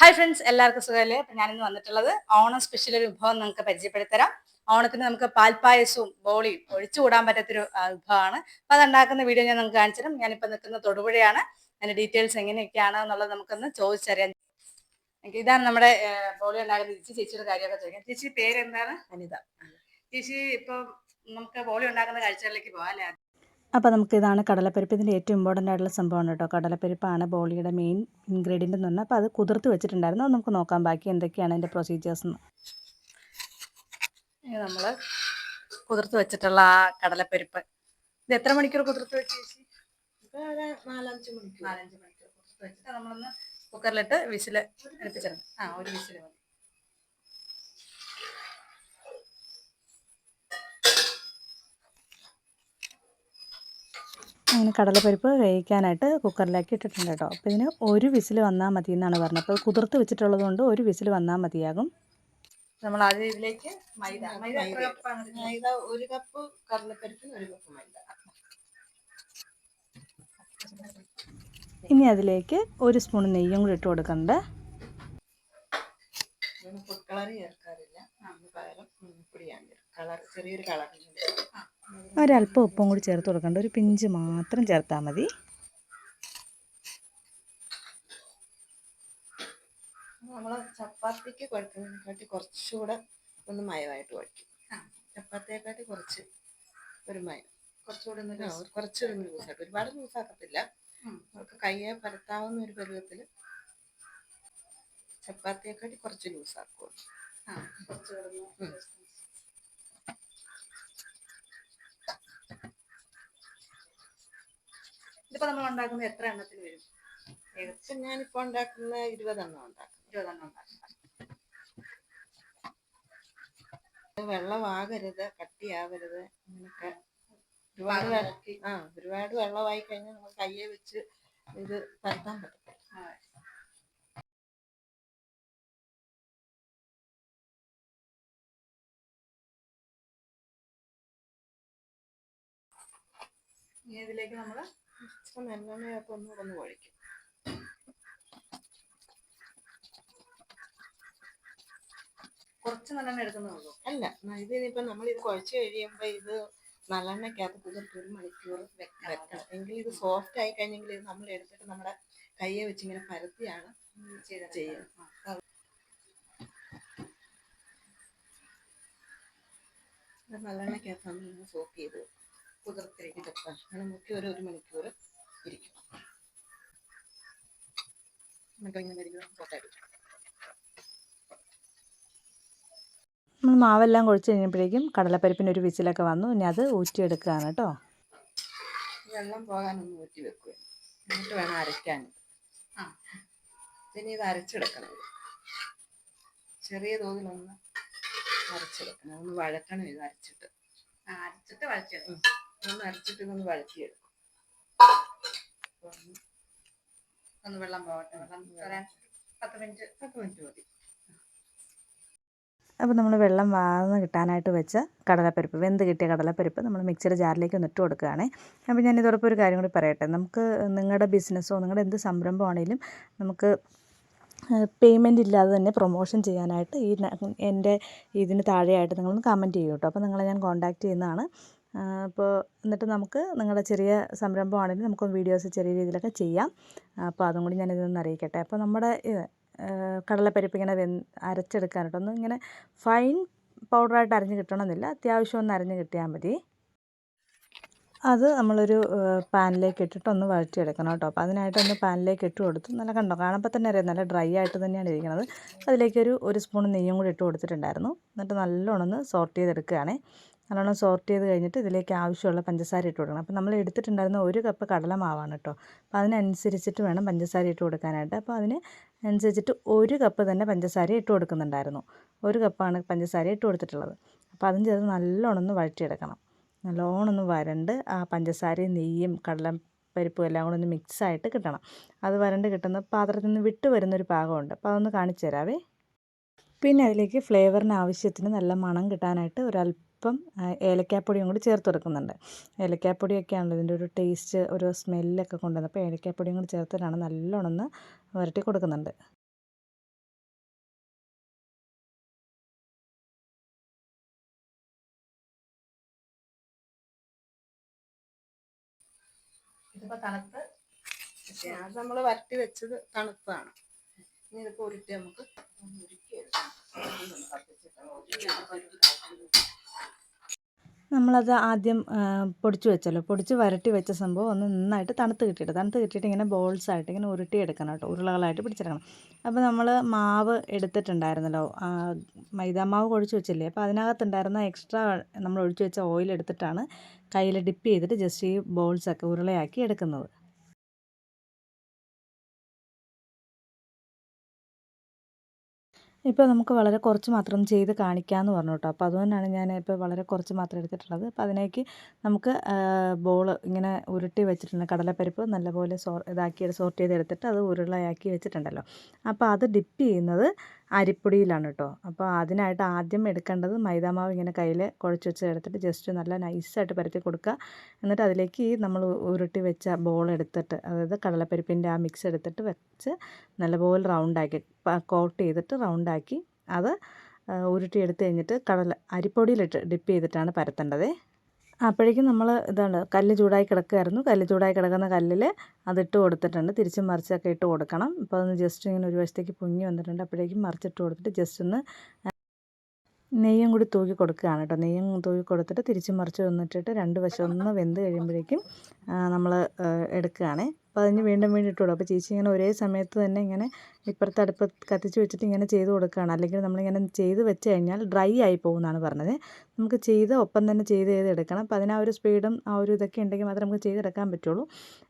Hi friends എല്ലാവർക്കും സുഖമല്ലേ? അപ്പം ഞാനിന്ന് വന്നിട്ടുള്ളത് ഓണം സ്പെഷ്യൽ ഒരു വിഭവം നിങ്ങൾക്ക് പരിചയപ്പെടുത്തരാം. ഓണത്തിന് നമുക്ക് പാൽപ്പായസവും ബോളിയും ഒഴിച്ചുകൂടാൻ പറ്റാത്തൊരു വിഭവമാണ്. അപ്പം അത് ഉണ്ടാക്കുന്ന വീഡിയോ ഞാൻ നമുക്ക് കാണിച്ചു തരാം. ഞാനിപ്പോൾ നിൽക്കുന്ന തൊടുപുഴയാണ്. അതിന്റെ ഡീറ്റെയിൽസ് എങ്ങനെയൊക്കെയാണ് എന്നുള്ളത് നമുക്കൊന്ന് ചോദിച്ചറിയാം. ഇതാണ് നമ്മുടെ ബോളി ഉണ്ടാക്കുന്ന ചേച്ചി. ചേച്ചിയുടെ കാര്യമൊക്കെ ചോദിക്കാം. ചേച്ചി പേര് എന്താണ് അനിത. ചേച്ചി ഇപ്പം നമുക്ക് ബോളി ഉണ്ടാക്കുന്ന കാഴ്ചകളിലേക്ക് പോകാം അല്ലേ? അപ്പോൾ നമുക്ക് ഇതാണ് കടലപ്പരിപ്പ് ഇതിന്റെ ഏറ്റവും ഇമ്പോർട്ടന്റ് ആയിട്ടുള്ള സംഭവമാണ് കേട്ടോ. കടലപ്പരിപ്പാണ് ബോളിയുടെ മെയിൻ ഇൻഗ്രീഡിയന്റ് എന്ന് പറഞ്ഞാൽ അപ്പോൾ അത് കുതിർത്ത് വെച്ചിട്ടുണ്ടായിരുന്നു. അത് നമുക്ക് നോക്കാം ബാക്കി എന്തൊക്കെയാണ് അതിന്റെ പ്രൊസീജിയേഴ്സ് എന്ന്. നമ്മൾ കുതിർത്ത് വെച്ചിട്ടുള്ള ആ കടലപ്പരിപ്പ്. ഇത് എത്ര മണിക്കൂർ കുതിർത്ത് വെച്ച് നാലഞ്ച് മണിക്കൂർ. നാലഞ്ച് മണിക്കൂർ കുതിർത്ത് വെച്ചിട്ട് നമ്മളൊന്ന് കുക്കറിലിട്ട് വിസിൽ എടുപ്പിച്ചിരുന്നു ആ ഒരു വിസിൽ മതി. അങ്ങനെ കടലപ്പരിപ്പ് വേവിക്കാനായിട്ട് കുക്കറിലേക്ക് ഇട്ടിട്ടുണ്ട് കേട്ടോ. അപ്പോൾ ഇതിന് ഒരു വിസിൽ വന്നാൽ മതി എന്നാണ് പറഞ്ഞത്. അപ്പോൾ കുതിർത്ത് വെച്ചിട്ടുള്ളത് കൊണ്ട് ഒരു വിസിൽ വന്നാൽ മതിയാകും. നമ്മൾ ആദ്യം ഇതിലേക്ക് മൈദ. മൈദ എത്ര കപ്പാണ് മൈദ ഒരു കപ്പ് കടലപ്പരിപ്പ് ഒരു കപ്പ് മൈദ. ഇനി അതിലേക്ക് ഒരു സ്പൂൺ നെയ്യും കൂടി ഇട്ട് കൊടുക്കണ്ട ഇതിന് ഫുഡ് കളർ ചേർക്കാറില്ല. നമ്മൾ പകരം പൊടിയാണ് കളർ ചെറിയൊരു കളറിന് ഒരല്പം ഉപ്പും കൂടി ചേർത്ത് കൊടുക്കേണ്ട. ഒരു പിഞ്ച് മാത്രം ചേർത്താൽ മതി. നമ്മൾ ചപ്പാത്തിക്ക് കുഴക്കുന്നതിനെക്കാട്ടി കുറച്ചുകൂടെ ഒന്ന് മയമായിട്ട് കുഴക്കും ചപ്പാത്തിയെക്കാട്ടി കുറച്ച് ഒരു മയം. കുറച്ചുകൂടി ഒന്ന് കുറച്ചൊരു ലൂസായിട്ട് ഒരുപാട് ലൂസാക്കത്തില്ല. നമുക്ക് കയ്യെ പരത്താവുന്ന ഒരു പരുവത്തിൽ ചപ്പാത്തിയെക്കാട്ടി കുറച്ച് ലൂസാക്കും ആ, കുറച്ചുകൂടി ഒന്ന് ഉം. ഇതിപ്പോ നമ്മൾ ഉണ്ടാക്കുന്നത് എത്ര എണ്ണത്തിൽ വരും? ഏകദേശം ഞാനിപ്പോ ഉണ്ടാക്കുന്ന ഇരുപതെണ്ണം ഉണ്ടാക്കും. ഇരുപതെണ്ണം ഉണ്ടാക്കുന്നത് വെള്ളമാകരുത് കട്ടിയാവരുത്. അങ്ങനെയൊക്കെ ഒരുപാട് ആ ഒരുപാട് വെള്ളമായി കഴിഞ്ഞാൽ നമ്മൾ കയ്യെ വെച്ച് ഇത് പരത്താൻ പറ്റും ഇതിലേക്ക് നമ്മൾ ഇച്ചിരി നല്ലെണ്ണയൊക്കെ ഒന്ന് ഒന്ന് കുഴയ്ക്കും കുറച്ച് നല്ലെണ്ണ എടുക്കുന്നേ ഉള്ളൂ. അല്ല ഇത് ഇനിയിപ്പോൾ നമ്മൾ ഇത് കുഴച്ച് കഴിയുമ്പോൾ ഇത് നല്ലെണ്ണയ്ക്കകത്ത് കുതിർത്ത് ഒരു മണിക്കൂർ വെക്കണം എങ്കിൽ ഇത് സോഫ്റ്റ് ആയി കഴിഞ്ഞെങ്കിൽ ഇത് നമ്മൾ എടുത്തിട്ട് നമ്മുടെ കയ്യെ വെച്ച് ഇങ്ങനെ പരത്തിയാണ് ചെയ്യുന്നത്. നല്ലെണ്ണയ്ക്കകത്ത് നമ്മൾ ഇങ്ങനെ സോക്ക് ചെയ്ത് കുതിർത്തിരിക്കും. ഇതൊക്കെ അങ്ങനെ മുക്കി ഒരു ഒരു മണിക്കൂർ ഇരിക്കും. എന്നിട്ട് ഇങ്ങനെ ഇരിക്കും. നമ്മൾ മാവെല്ലാം കുഴച്ച് കഴിഞ്ഞപ്പോഴേക്കും കടലപ്പരിപ്പിന് ഒരു വിസിലൊക്കെ വന്നു. ഇനി അത് ഊറ്റിയെടുക്കുകയാണ് കേട്ടോ. വെള്ളം പോകാനൊന്ന് ഊറ്റി വെക്കുക എന്നിട്ട് വേണം അരയ്ക്കാൻ. ആ. പിന്നെ ഇത് അരച്ചെടുക്കണം. ചെറിയ തോതിലൊന്ന് അരച്ചെടുക്കണം. ഒന്ന് വഴക്കണം ഇത് അരച്ചിട്ട്. അരച്ചിട്ട് വഴച്ചെടുക്കും ഒന്ന് അരച്ചിട്ട് ഒന്ന് വഴറ്റിയെടുക്കും. ഒന്ന് വെള്ളം പോകട്ടെ വെള്ളം പത്ത് മിനിറ്റ് പത്ത് മിനിറ്റ് മതി. അപ്പോൾ നമ്മൾ വെള്ളം വാർന്ന് കിട്ടാനായിട്ട് വെച്ച കടലപ്പരിപ്പ് വെന്ത് കിട്ടിയ കടലപ്പരിപ്പ് നമ്മൾ മിക്സിയുടെ ജാറിലേക്ക് ഒന്ന് ഇട്ട് കൊടുക്കുകയാണ്. അപ്പോൾ ഞാൻ ഇതോടൊപ്പം ഒരു കാര്യം കൂടി പറയട്ടെ. നമുക്ക് നിങ്ങളുടെ ബിസിനസ്സോ നിങ്ങളുടെ എന്ത് സംരംഭമാണെങ്കിലും നമുക്ക് പേയ്മെന്റ് ഇല്ലാതെ തന്നെ പ്രൊമോഷൻ ചെയ്യാനായിട്ട് ഈ എന്റെ ഇതിന് താഴെയായിട്ട് നിങ്ങളൊന്ന് കമന്റ് ചെയ്യൂ കേട്ടോ. അപ്പോൾ നിങ്ങളെ ഞാൻ കോൺടാക്റ്റ് ചെയ്യുന്നതാണ്. അപ്പോൾ എന്നിട്ട് നമുക്ക് നിങ്ങളുടെ ചെറിയ സംരംഭമാണെങ്കിൽ നമുക്ക് വീഡിയോസ് ചെറിയ രീതിയിലൊക്കെ ചെയ്യാം. അപ്പോൾ അതും കൂടി ഞാൻ ഇതൊന്ന് അറിയിക്കട്ടെ. അപ്പോൾ നമ്മുടെ കടലപ്പരിപ്പ് ഇങ്ങനെ വെൻ അരച്ചെടുക്കാനായിട്ട് ഒന്ന് ഇങ്ങനെ ഫൈൻ പൗഡറായിട്ട് അരഞ്ഞ് കിട്ടണമെന്നില്ല. അത്യാവശ്യം ഒന്ന് അരഞ്ഞ് കിട്ടിയാൽ മതി. അത് നമ്മളൊരു പാനിലേക്ക് ഇട്ടിട്ട് ഒന്ന് വഴറ്റിയെടുക്കണം കേട്ടോ. അപ്പോൾ അതിനായിട്ടൊന്ന് പാനിലേക്ക് ഇട്ട് കൊടുത്തു. നല്ല കണ്ടോ? കാണുമ്പോൾ തന്നെ അറിയാം. നല്ല ഡ്രൈ ആയിട്ട് തന്നെയാണ് ഇരിക്കുന്നത് അതിലേക്കൊരു ഒരു സ്പൂൺ നെയ്യും കൂടി ഇട്ട് കൊടുത്തിട്ടുണ്ടായിരുന്നു. എന്നിട്ട് നല്ലോണം ഒന്ന് സോർട്ട് ചെയ്തെടുക്കുകയാണേ. നല്ലോണം സോർട്ട് ചെയ്ത് കഴിഞ്ഞിട്ട് ഇതിലേക്ക് ആവശ്യമുള്ള പഞ്ചസാര ഇട്ട് കൊടുക്കണം. അപ്പോൾ നമ്മൾ എടുത്തിട്ടുണ്ടായിരുന്ന ഒരു കപ്പ് കടലമാവാണ് കേട്ടോ അപ്പോൾ അതിനനുസരിച്ചിട്ട് വേണം പഞ്ചസാര ഇട്ട് കൊടുക്കാനായിട്ട്. അപ്പോൾ അതിന് അനുസരിച്ചിട്ട് ഒരു കപ്പ് തന്നെ പഞ്ചസാര ഇട്ട് കൊടുക്കുന്നുണ്ടായിരുന്നു. ഒരു കപ്പാണ് പഞ്ചസാര ഇട്ട് കൊടുത്തിട്ടുള്ളത്. അപ്പോൾ അതും ചേർത്ത് നല്ലോണം ഒന്ന് വഴറ്റിയെടുക്കണം. നല്ലോണം ഒന്ന് വരണ്ട് ആ പഞ്ചസാരയും നെയ്യും കടല പരിപ്പും എല്ലാം കൂടെ ഒന്ന് മിക്സായിട്ട് കിട്ടണം. അത് വരണ്ട് കിട്ടുന്ന പാത്രത്തിൽ നിന്ന് വിട്ട് വരുന്നൊരു പാകമുണ്ട്. അപ്പോൾ അതൊന്ന് കാണിച്ചു തരാവേ പിന്നെ അതിലേക്ക് ഫ്ലേവറിന് ആവശ്യത്തിന് നല്ല മണം കിട്ടാനായിട്ട് ഒരല്പം ഇപ്പം ഏലക്കാപ്പൊടിയും കൂടി ചേർത്ത് കൊടുക്കുന്നുണ്ട്. ഏലക്കാപ്പൊടിയൊക്കെ ആണല്ലോ ഇതിന്റെ ഒരു ടേസ്റ്റ് ഒരു സ്മെല്ലൊക്കെ കൊണ്ടുവന്നത് അപ്പോൾ ഏലക്കാപ്പൊടിയും കൂടി ചേർത്തിട്ടാണ് നല്ലോണം ഒന്ന് വരട്ടി കൊടുക്കുന്നുണ്ട്. ഇതിപ്പോൾ നമ്മൾ വരട്ടി വെച്ചത് തണുത്താണ്. ഇനി ഇതൊക്കെ ഉരുട്ടി നമുക്ക് ഉരുക്കിയെടുക്കാം. നമ്മളത് ആദ്യം പൊടിച്ച് വെച്ചല്ലോ. പൊടിച്ച് വരട്ടി വെച്ച സംഭവം ഒന്ന് നന്നായിട്ട് തണുത്ത് കിട്ടിയിട്ട് തണുത്ത് കിട്ടിയിട്ട് ഇങ്ങനെ ബോൾസ് ആയിട്ട് ഇങ്ങനെ ഉരുട്ടി എടുക്കണം കേട്ടോ. ഉരുളകളായിട്ട് പിടിച്ചെടുക്കണം. അപ്പോൾ നമ്മൾ മാവ് എടുത്തിട്ടുണ്ടായിരുന്നല്ലോ. മൈദാമാവ് മൈദാ മാവ് കുഴച്ച് വെച്ചില്ലേ? അപ്പോൾ അതിനകത്തുണ്ടായിരുന്ന എക്സ്ട്രാ നമ്മൾ ഒഴിച്ച് വെച്ച ഓയിൽ എടുത്തിട്ടാണ് കയ്യിൽ ഡിപ്പ് ചെയ്തിട്ട് ജസ്റ്റ് ഈ ബോൾസൊക്കെ ഉരുളയാക്കി എടുക്കുന്നത്. ഇപ്പോൾ നമുക്ക് വളരെ കുറച്ച് മാത്രം ചെയ്ത് കാണിക്കാമെന്ന് പറഞ്ഞു കേട്ടോ അപ്പോൾ അതുകൊണ്ടാണ് ഞാൻ ഇപ്പോൾ വളരെ കുറച്ച് മാത്രം എടുത്തിട്ടുള്ളത്. അപ്പോൾ അതിലേക്ക് നമുക്ക് ബോൾ ഇങ്ങനെ ഉരുട്ടി വെച്ചിട്ടുണ്ട്. കടലപ്പരിപ്പ് നല്ലപോലെ സോ ഇതാക്കി സോർട്ട് ചെയ്തെടുത്തിട്ട് അത് ഉരുളയാക്കി വെച്ചിട്ടുണ്ടല്ലോ. അപ്പോൾ അത് ഡിപ്പ് ചെയ്യുന്നത് അരിപ്പൊടിയിലാണ് കേട്ടോ. അപ്പോൾ അതിനായിട്ട് ആദ്യം എടുക്കേണ്ടത് മൈദാമാവ് ഇങ്ങനെ കയ്യിൽ കുഴച്ച് വെച്ച് എടുത്തിട്ട് ജസ്റ്റ് നല്ല നൈസായിട്ട് പരത്തി കൊടുക്കുക. എന്നിട്ട് അതിലേക്ക് ഈ നമ്മൾ ഉരുട്ടി വെച്ച ബോൾ എടുത്തിട്ട് അതായത് കടലപ്പരിപ്പിന്റെ ആ മിക്സ് എടുത്തിട്ട് വെച്ച് നല്ലപോലെ റൗണ്ടാക്കി കോട്ട് ചെയ്തിട്ട് റൗണ്ടാക്കി അത് ഉരുട്ടി ഉരുട്ടിയെടുത്ത് കഴിഞ്ഞിട്ട് കടല അരിപ്പൊടിയിലിട്ട് ഡിപ്പ് ചെയ്തിട്ടാണ് പരത്തേണ്ടത്. അപ്പോഴേക്കും നമ്മൾ ഇതാണ് കല്ല് ചൂടായി കിടക്കുമായിരുന്നു കല്ല് ചൂടായി കിടക്കുന്ന കല്ലിൽ അതിട്ട് കൊടുത്തിട്ടുണ്ട്. തിരിച്ചും മറിച്ചൊക്കെ ഇട്ട് കൊടുക്കണം. അപ്പോൾ അതൊന്ന് ജസ്റ്റ് ഇങ്ങനെ ഒരു വശത്തേക്ക് പൊങ്ങി വന്നിട്ടുണ്ട്. അപ്പോഴേക്കും മറിച്ചിട്ട് കൊടുത്തിട്ട് ജസ്റ്റ് ഒന്ന് നെയ്യും കൂടി തൂക്കി കൊടുക്കുകയാണ് കേട്ടോ. നെയ്യും തൂക്കി കൊടുത്തിട്ട് തിരിച്ചും മറിച്ച് വന്നിട്ടിട്ട് രണ്ട് വശം ഒന്ന് വെന്ത് കഴിയുമ്പോഴേക്കും നമ്മൾ എടുക്കുകയാണ്. അപ്പോൾ അതിന് വീണ്ടും വീണ്ടും ഇട്ട് കൊടുക്കും. അപ്പോൾ ചേച്ചി ഇങ്ങനെ ഒരേ സമയത്ത് തന്നെ ഇങ്ങനെ ഇപ്പുറത്തെ അടുപ്പ് കത്തിച്ച് വെച്ചിട്ട് ഇങ്ങനെ ചെയ്ത് കൊടുക്കുകയാണ്. അല്ലെങ്കിൽ നമ്മളിങ്ങനെ ചെയ്ത് വെച്ച് കഴിഞ്ഞാൽ ഡ്രൈ ആയി പോകുമെന്നാണ് പറഞ്ഞത്. നമുക്ക് ചെയ്ത് ഒപ്പം തന്നെ ചെയ്ത് ചെയ്ത് എടുക്കണം. അപ്പോൾ അതിന് ആ ഒരു സ്പീഡും ആ ഒരു ഇതൊക്കെ ഉണ്ടെങ്കിൽ മാത്രമേ നമുക്ക് ചെയ്തെടുക്കാൻ പറ്റുള്ളൂ.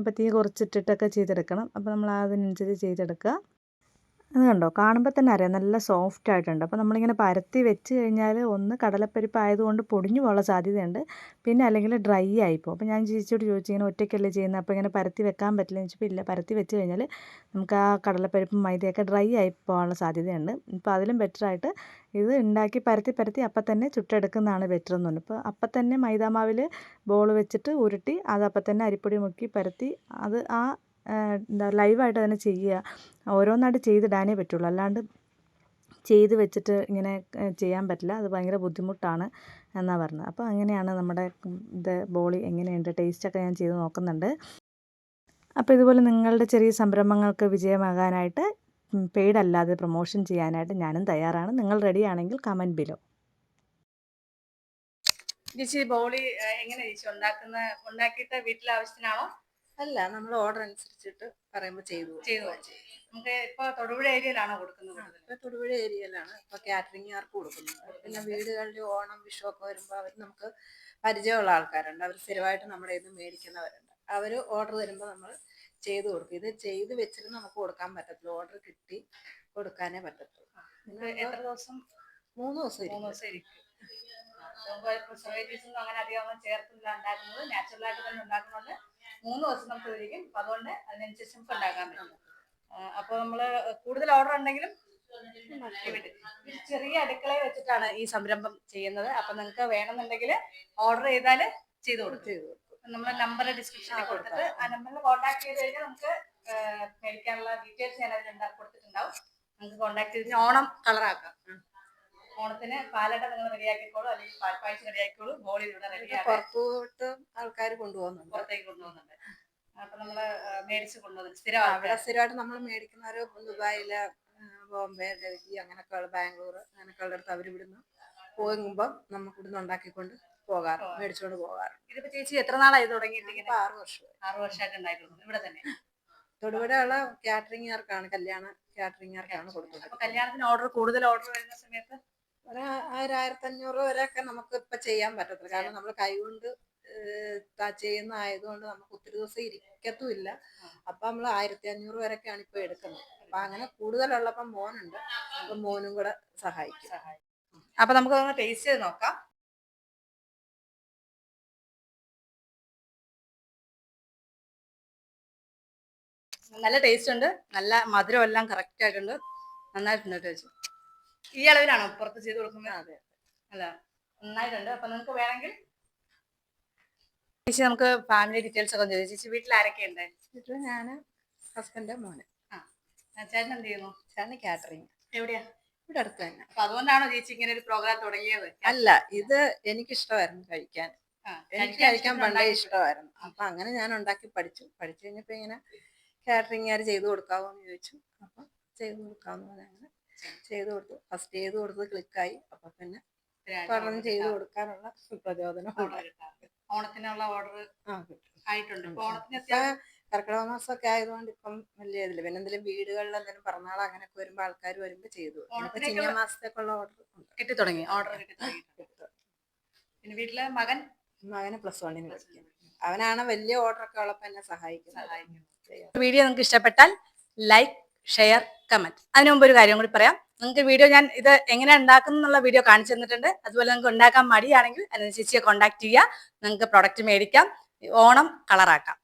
അപ്പോൾ തീ കുറച്ചിട്ടിട്ടൊക്കെ ചെയ്തെടുക്കണം. അപ്പോൾ നമ്മൾ അതിനനുസരിച്ച് ചെയ്തെടുക്കുക. അത് കണ്ടോ? കാണുമ്പോൾ തന്നെ അറിയാം. നല്ല സോഫ്റ്റ് ആയിട്ടുണ്ട്. അപ്പോൾ നമ്മളിങ്ങനെ പരത്തി വെച്ച് കഴിഞ്ഞാൽ ഒന്ന് കടലപ്പരിപ്പ് ആയതുകൊണ്ട് പൊടിഞ്ഞു പോകാനുള്ള സാധ്യതയുണ്ട്. പിന്നെ അല്ലെങ്കിൽ ഡ്രൈ ആയിപ്പോൾ അപ്പോൾ ഞാൻ ചേച്ചിയോട് ചോദിച്ചു ഇങ്ങനെ ഒറ്റയ്ക്കല്ലേ ചെയ്യുന്നത് അപ്പോൾ ഇങ്ങനെ പരത്തി വെക്കാൻ പറ്റില്ല എന്ന് ചോദിച്ചപ്പോൾ ഇല്ല. പരത്തി വെച്ച് കഴിഞ്ഞാൽ നമുക്ക് ആ കടലപ്പരിപ്പും മൈദയൊക്കെ ഡ്രൈ ആയി പോകാനുള്ള സാധ്യതയുണ്ട്. ഇപ്പോൾ അതിലും ബെറ്ററായിട്ട് ഇത് ഉണ്ടാക്കി പരത്തി പരത്തി അപ്പം തന്നെ ചുട്ടെടുക്കുന്നതാണ് ബെറ്റർ എന്ന് പറഞ്ഞു അപ്പോൾ അപ്പം തന്നെ മൈദാമാവിൽ ബോൾ വെച്ചിട്ട് ഉരുട്ടി അത് അപ്പം തന്നെ അരിപ്പൊടി മുക്കി പരത്തി അത് ആ, എന്താ ലൈവായിട്ട് തന്നെ ചെയ്യുക. ഓരോന്നായിട്ട് ചെയ്തിടാനേ പറ്റുള്ളൂ. അല്ലാണ്ട് ചെയ്ത് വെച്ചിട്ട് ഇങ്ങനെ ചെയ്യാൻ പറ്റില്ല. അത് ഭയങ്കര ബുദ്ധിമുട്ടാണ് എന്നാണ് പറഞ്ഞത്. അപ്പോൾ അങ്ങനെയാണ് നമ്മുടെ ഇത് ബോളി എങ്ങനെയുണ്ട്? ടേസ്റ്റൊക്കെ ഞാൻ ചെയ്ത് നോക്കുന്നുണ്ട്. അപ്പോൾ ഇതുപോലെ നിങ്ങളുടെ ചെറിയ സംരംഭങ്ങൾക്ക് വിജയമാകാനായിട്ട് പെയ്ഡ് അല്ലാതെ പ്രൊമോഷൻ ചെയ്യാനായിട്ട് ഞാനും തയ്യാറാണ്. നിങ്ങൾ റെഡി ആണെങ്കിൽ കമന്റ് ബിലോ ചേച്ചി ബോളി എങ്ങനെ ചേച്ചി? ഉണ്ടാക്കുന്ന ഉണ്ടാക്കിയിട്ട് വീട്ടിലെ ആവശ്യത്തിനാണോ അല്ല നമ്മൾ ഓർഡർ അനുസരിച്ചിട്ട് പറയുമ്പോൾ ചെയ്തു ചെയ്തു നമുക്ക് ഇപ്പൊ തൊടുപുഴ ഏരിയയിലാണോ കൊടുക്കുന്നത് ഇപ്പൊ തൊടുപുഴ ഏരിയയിലാണ് ഇപ്പൊ കാറ്ററിംഗുകാർക്ക് കൊടുക്കുന്നത്. പിന്നെ വീടുകളിൽ ഓണം വിഷു ഒക്കെ വരുമ്പോൾ അവർ നമുക്ക് പരിചയമുള്ള ആൾക്കാരുണ്ട്. അവർ സ്ഥിരമായിട്ട് നമ്മുടെ ഇത് മേടിക്കുന്നവരുണ്ട്. അവർ ഓർഡർ തരുമ്പോൾ നമ്മൾ ചെയ്തു കൊടുക്കും. ഇത് ചെയ്ത് വെച്ചിട്ട് നമുക്ക് കൊടുക്കാൻ പറ്റത്തില്ല. ഓർഡർ കിട്ടി കൊടുക്കാനേ പറ്റത്തുള്ളൂ. എത്ര ദിവസം? മൂന്ന് ദിവസം മൂന്ന്. ദിവസം ഇരിക്കും. അങ്ങനെ അധികം ഉണ്ടാക്കുന്നത് നാച്ചുറൽ ആയിട്ട് തന്നെ ഉണ്ടാക്കുന്നുണ്ട് മൂന്ന് ദിവസം നമുക്ക് ഇരിക്കും അപ്പൊ അതുകൊണ്ട് അതിനനുസരിച്ച് നമുക്ക് ഉണ്ടാക്കാൻ പറ്റും. അപ്പോൾ നമ്മൾ കൂടുതൽ ഓർഡർ ഉണ്ടെങ്കിലും ചെറിയ അടുക്കളയിൽ വെച്ചിട്ടാണ് ഈ സംരംഭം ചെയ്യുന്നത്. അപ്പൊ നിങ്ങൾക്ക് വേണമെന്നുണ്ടെങ്കിൽ ഓർഡർ ചെയ്താൽ ചെയ്തു കൊടുക്കും. നമ്മളെ നമ്മുടെ നമ്പർ ഡിസ്ക്രിപ്ഷനിൽ കൊടുത്തിട്ട് ആ നമ്പറിൽ കോൺടാക്ട് ചെയ്ത് കഴിഞ്ഞാൽ നമുക്ക് മേടിക്കാനുള്ള ഡീറ്റെയിൽസ് ഞാൻ അതിൽ കൊടുത്തിട്ടുണ്ടാവും. നമുക്ക് കോൺടാക്ട് ചെയ്ത് ഓണം കളറാക്കാം ഓണത്തിന് പാലട നിങ്ങൾ റെഡിയാക്കിക്കോളൂ അല്ലെങ്കിൽ പാൽപ്പായസം റെഡിയാക്കിക്കോളൂ ബോളി ഇവിടെ റെഡിയാക്കാം പുറത്തോട്ട് ആൾക്കാർ കൊണ്ടുപോകുന്നുണ്ട്. പുറത്തേക്ക് കൊണ്ടുപോകുന്നുണ്ട്. അപ്പൊ നമ്മൾ മേടിച്ച് കൊണ്ടുവന്നു സ്ഥിരം സ്ഥിരമായിട്ട് നമ്മൾ മേടിക്കുന്നവര് ദുബായിൽ ബോംബെ ഡൽഹി അങ്ങനെയൊക്കെയുള്ള ബാംഗ്ലൂർ അങ്ങനെയൊക്കെയുള്ള അടുത്ത് അവർ ഇവിടുന്ന് പോകുമ്പം നമുക്ക് ഇവിടുന്ന് ഉണ്ടാക്കിക്കൊണ്ട് പോകാറ് മേടിച്ചുകൊണ്ട് പോകാറ്. ഇതിപ്പോ ചേച്ചി എത്ര നാളായി തുടങ്ങിയിട്ട് ആറ് വർഷം ആറ് വർഷമായി. ആറു വർഷമായിട്ട് ഉണ്ടായിട്ടുള്ളൂ. ഇവിടെ തന്നെ? തൊടുപുഴയുള്ള കാറ്ററിംഗുകാർക്കാണ് കല്യാണ കാറ്ററിംഗുകാർക്കാണ് കൊടുക്കുന്നത്. കല്യാണത്തിന് ഓർഡർ കൂടുതൽ ഓർഡർ വരുന്ന സമയത്ത് ഒരു ആയിരം ആയിരത്തി അഞ്ഞൂറ് വരെയൊക്കെ നമുക്ക് ഇപ്പൊ ചെയ്യാൻ പറ്റത്തില്ല. കാരണം നമ്മൾ കൈകൊണ്ട് ചെയ്യുന്ന ആയതുകൊണ്ട് നമുക്ക് ഒത്തിരി ദിവസം ഇരിക്കത്തുമില്ല. അപ്പൊ നമ്മൾ ആയിരത്തി അഞ്ഞൂറ് വരെയൊക്കെയാണ് ഇപ്പൊ എടുക്കുന്നത്. അപ്പൊ അങ്ങനെ കൂടുതലുള്ളപ്പം മോനുണ്ട്. അപ്പൊ മോനും കൂടെ സഹായിക്കും. അപ്പൊ നമുക്ക് ടേസ്റ്റ് ചെയ്ത് നോക്കാം. നല്ല ടേസ്റ്റ് ഉണ്ട്. നല്ല മധുരം എല്ലാം കറക്റ്റ് ആയിട്ടുണ്ട്. നന്നായിട്ടുണ്ട് ടേസ്റ്റ് ഈ അളവിലാണോ പുറത്ത് ചെയ്ത് കൊടുക്കുന്നത്? അതെ അല്ല നന്നായിട്ടുണ്ട്. അപ്പൊ നിങ്ങൾക്ക് വേണമെങ്കിൽ ചേച്ചി നമുക്ക് ഫാമിലി ഡീറ്റെയിൽസ് ഒക്കെ ചോദിച്ചു. ചേച്ചി വീട്ടിൽ ആരൊക്കെ ഉണ്ട്? വീട്ടിൽ ഞാൻ ഹസ്ബൻഡ് മോന്. ചേട്ടൻ എന്ത് ചെയ്യുന്നു? ചേട്ടന് കാറ്ററിംഗ് എവിടെയാ? ഇവിടെ അടുത്ത് തന്നെ. അപ്പൊ അതുകൊണ്ടാണോ ചേച്ചി ഇങ്ങനെ ഒരു പ്രോഗ്രാം തുടങ്ങിയത്? അല്ല ഇത് എനിക്കിഷ്ടമായിരുന്നു കഴിക്കാൻ. ആ, എനിക്ക് കഴിക്കാൻ പണ്ടേ ഇഷ്ടമായിരുന്നു. അപ്പൊ അങ്ങനെ ഞാൻ ഉണ്ടാക്കി പഠിച്ചു. പഠിച്ചു കഴിഞ്ഞപ്പോ ഇങ്ങനെ കാറ്ററിംഗുകാർ ചെയ്തു കൊടുക്കാവോ എന്ന് ചോദിച്ചു. അപ്പൊ ചെയ്തു കൊടുക്കാന്ന് പറഞ്ഞ അങ്ങനെ ചെയ്തു കൊടുത്തു. ഫസ്റ്റ് ചെയ്ത് കൊടുത്തത് ക്ലിക്കായി അപ്പൊ പിന്നെ പറഞ്ഞ് ചെയ്ത് കൊടുക്കാനുള്ള പ്രചോദനം. ഓണത്തിനുള്ള ഓർഡർ. ആയിട്ടുണ്ട്. കർക്കിടക മാസമൊക്കെ ആയതുകൊണ്ട് ഇപ്പം വലിയ ഇതില്ല. പിന്നെ എന്തെങ്കിലും വീടുകളിൽ എന്തെങ്കിലും പിറന്നാൾ അങ്ങനെയൊക്കെ വരുമ്പോ ആൾക്കാർ വരുമ്പോ ചെയ്തു ചിങ്ങ മാസത്തേക്കുള്ള ഓർഡർ കിട്ടി തുടങ്ങി. ഓർഡർ കിട്ടി പിന്നെ വീട്ടിലെ മകൻ? മകന് പ്ലസ് വണ്ണിന് അവനാണ് വലിയ ഓർഡർ ഒക്കെ ഉള്ളപ്പോ എന്നെ സഹായിക്കുന്നത്. വീഡിയോ നിങ്ങൾക്ക് ഇഷ്ടപ്പെട്ടാൽ ലൈക്ക് ഷെയർ കമന്റ്. അതിനു മുമ്പ് ഒരു കാര്യം കൂടി പറയാം. നിങ്ങൾക്ക് വീഡിയോ ഞാൻ ഇത് എങ്ങനെ ഉണ്ടാക്കുന്നു എന്നുള്ള വീഡിയോ കാണിച്ചു തന്നിട്ടുണ്ട്. അതുപോലെ നിങ്ങൾക്ക് ഉണ്ടാക്കാൻ മടിയാണെങ്കിൽ അതിന് ചേച്ചിയെ കോൺടാക്ട് ചെയ്യുക. നിങ്ങൾക്ക് പ്രൊഡക്റ്റ് മേടിക്കാം. ഓണം കളറാക്കാം